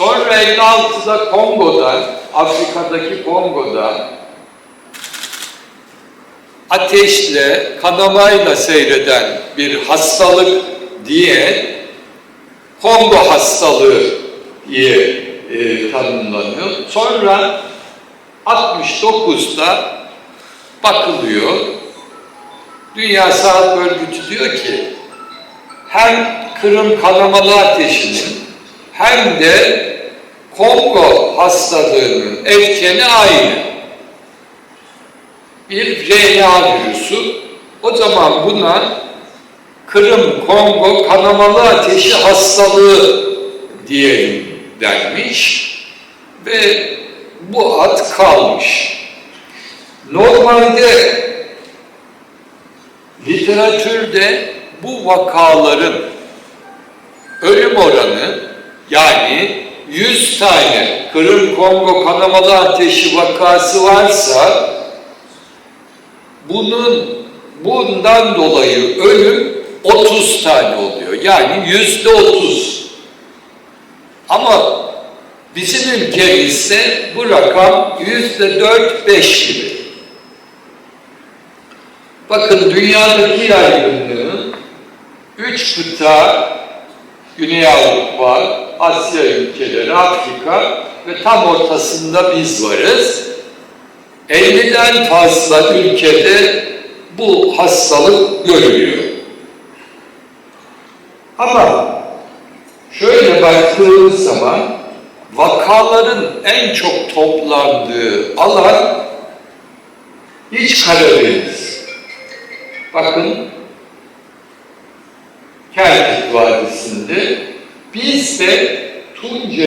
Sonra 56'da Kongo'da, Afrika'daki Kongo'da ateşle, kanamayla seyreden bir hastalık diye Kongo hastalığı diye e, tanımlanıyor. Sonra 69'da bakılıyor. Dünya Sağlık Örgütü diyor ki hem Kırım kanamalı ateşinin hem de Kongo hastalığının etkeni aynı. Bir RNA virüsü. O zaman buna Kırım Kongo kanamalı ateşi hastalığı diyelim denmiş ve bu ad kalmış. Normalde literatürde bu vakaların ölüm oranı yani 100 tane Kırım Kongo kanamalı ateşi vakası varsa bunun bundan dolayı ölüm 30 tane oluyor. Yani yüzde 30. Ama bizim ülkemizde bu rakam yüzde 4-5 gibi. Bakın dünyadaki yaygınlığın üç kıta, Güney Avrupa, Asya ülkeleri, Afrika ve tam ortasında biz varız. 50'den fazla ülkede bu hastalık görülüyor. Ama şöyle baktığımız zaman vakaların en çok toplandığı alan İç Karadeniz. Bakın Kerkük Vadisi'nde biz de Tunca